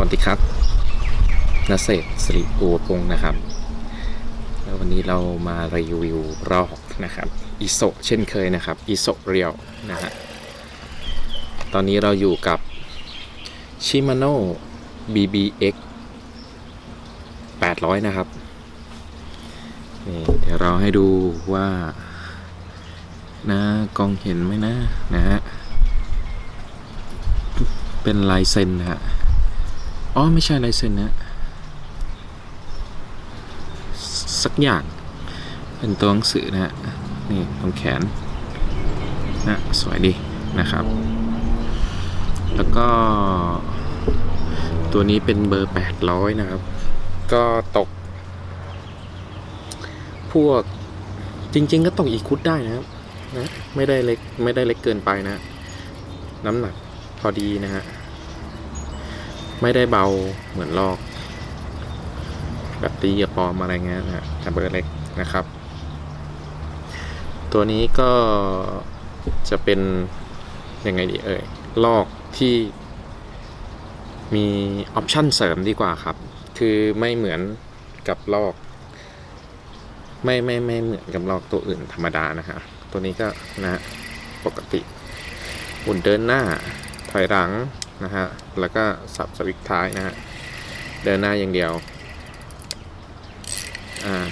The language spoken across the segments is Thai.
วัสดีครับนเศรษฐ์สิริอูพงศ์นะครับ แล้ววันนี้เรามารีวิวรอกนะครับอิโซเช่นเคยนะครับอิโซเรียวนะฮะตอนนี้เราอยู่กับ Shimano BBX 800 นะครับนี่เดี๋ยวเราให้ดูว่านะกองเห็นไหมนะนะฮะเป็นลายเซ็นนะฮะ อ๋อ ไม่ใช่ลายเซ็นนะ สักอย่าง เป็นตัวหนังสือนะฮะ นี่ตรงแขนนะสวยดีนะครับ แล้วก็ ตัวนี้เป็นเบอร์ 800 นะครับ ก็ตก พวกจริง ๆ ก็ตกอีกคุดได้นะครับนะไม่ได้เล็กไม่ได้เล็กเกินไปนะ น้ำหนักพอดีนะฮะ ไม่ได้เบาเหมือนลอก แบบตีกับปอมอะไรเงี้ยนะฮะแต่เบอร์เล็กนะครับ ตัวนี้ก็จะเป็นยังไงดีเอ่ยลอกที่มีออปชั่นเสริมดีกว่าครับ คือไม่เหมือนกับลอกไม่ไม่ไม่เหมือนกับลอกตัวอื่นธรรมดานะฮะ ตัวนี้ก็นะปกติหมุนเดินหน้า ถอยหลัง นะฮะ แล้วก็สับสวิตช์ท้ายนะฮะ เดินหน้าอย่างเดียว อ่า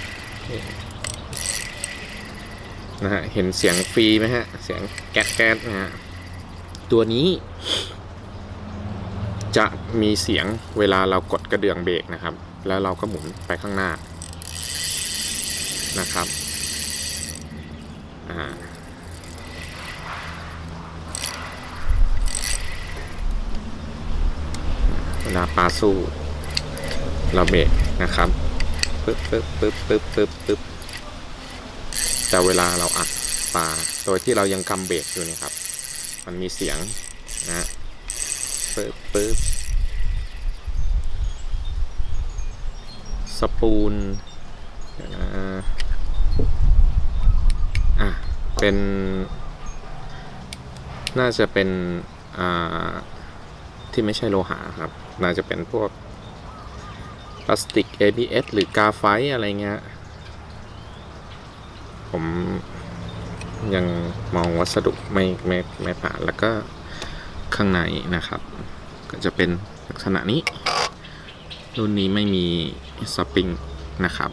นะฮะ เห็นเสียงฟรีไหมฮะ เสียงแก๊สแก๊สนะฮะ ตัวนี้จะมีเสียงเวลาเรากดกระเดื่องเบรกนะครับ แล้วเราก็หมุนไปข้างหน้านะครับ อ่า เวลาปลาสู้ เราเบรกนะครับปึ๊บปึ๊บปึ๊บปึ๊บปึ๊บปึ๊บแต่เวลาเราอัดปลาโดยที่เรายังกำเบรกอยู่นี่ครับ มันมีเสียงนะปึ๊บปึ๊บสปูนอะเป็น น่าจะเป็น อ่า ที่ไม่ใช่โลหะครับ น่าจะเป็นพวกพลาสติก ABS หรือกาไฟอะไรเงี้ย ผมยังมองวัสดุไม่ไม่ไม่ผ่านแล้วก็ข้างในนะครับ ก็จะเป็นลักษณะนี้ รุ่นนี้ไม่มีสปริงนะครับ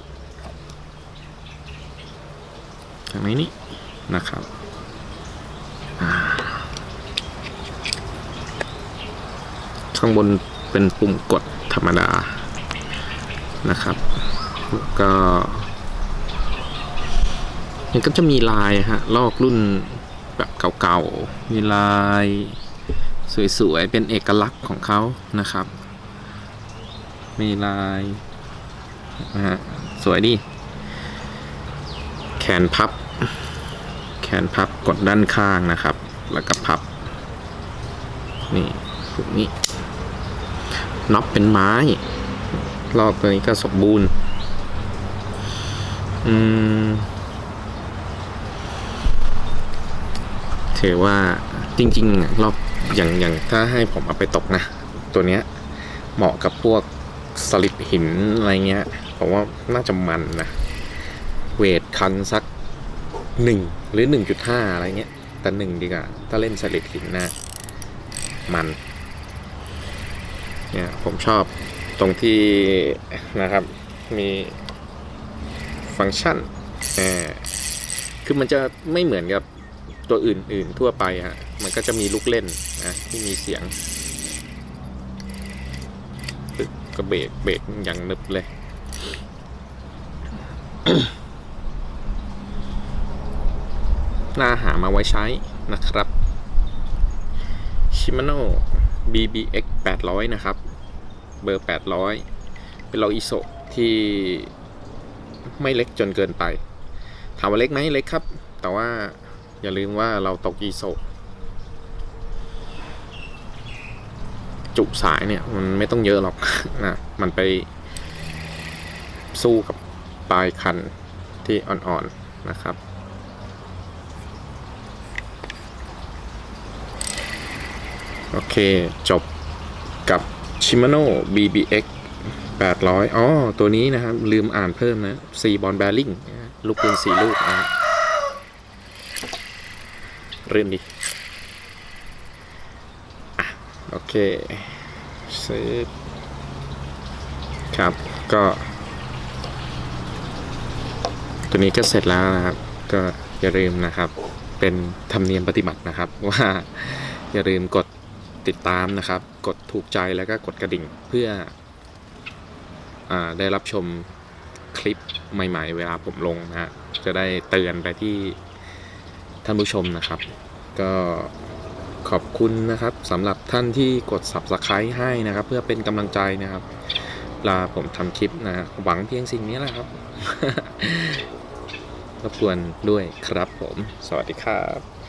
ทางนี้นี่นะครับข้างบน เป็นปุ่มกดธรรมดานะครับ ก็มันก็จะมีลายฮะลอกรุ่นแบบเก่าๆ มีลายสวยๆ เป็นเอกลักษณ์ของเขานะครับ มีลายนะฮะสวยดี แขนพับ แขนพับกดด้านข้างนะครับ แล้วก็พับ นี่พวกนี้ น็อปเป็นไม้ รอบตัวนี้ก็สมบูรณ์ อืม ถือว่าจริงๆอะรอบอย่างอย่างถ้าให้ผมเอาไปตกนะ ตัวเนี้ย เหมาะกับพวกสลิดหินอะไรเงี้ยผมว่าน่าจะมันนะ เวทคันสักหนึ่งหรือหนึ่งจุดห้าอะไรเงี้ย แต่หนึ่งดีกว่า ถ้าเล่นสลิดหินนะ มัน เนี่ยผมชอบตรงที่นะครับมีฟังก์ชันคือมันจะไม่เหมือนกับตัวอื่น ๆทั่วไปฮะ มันก็จะมีลูกเล่นนะที่มีเสียงก็เบรกเบรกอย่างนึบเลย น่าหามาไว้ใช้นะครับ Shimano BBX 800 นะครับ เบอร์ 800 เป็นเราอิโซที่ไม่เล็กจนเกินไป ถามว่าเล็กไหมเล็กครับ แต่ว่าอย่าลืมว่าเราตกอีโซจุสายเนี่ย มันไม่ต้องเยอะหรอกนะ มันไปสู้กับปลายคันที่อ่อนๆนะครับ โอเค จบกับชิม a โน่ BBX 800 อ๋อ ตัวนี้นะครับ ลืมอ่านเพิ่มนะซีบอลแบริ่งลูกปืนสี่ลูกนะเรื่อนดีโอเคเซฟครับ ก็ ตัวนี้ก็เสร็จแล้วนะครับ ก็อย่าลืมนะครับ เป็นธรรมเนียมปฏิบัตินะครับ ว่าอย่าลืมกด ติดตามนะครับ กดถูกใจแล้วก็กดกระดิ่งเพื่ออได้รับชมคลิปใหม่ๆ เวลาผมลงนะฮะจะได้เตือนไปที่ท่านผู้ชมนะครับ ก็ขอบคุณนะครับสำหรับท่านที่กด subscribe ให้นะครับ เพื่อเป็นกำลังใจนะครับเวลาผมทำคลิปนะฮะหวังเพียงสิ่งนี้แหละครับรบกวนด้วยครับผม สวัสดีครับ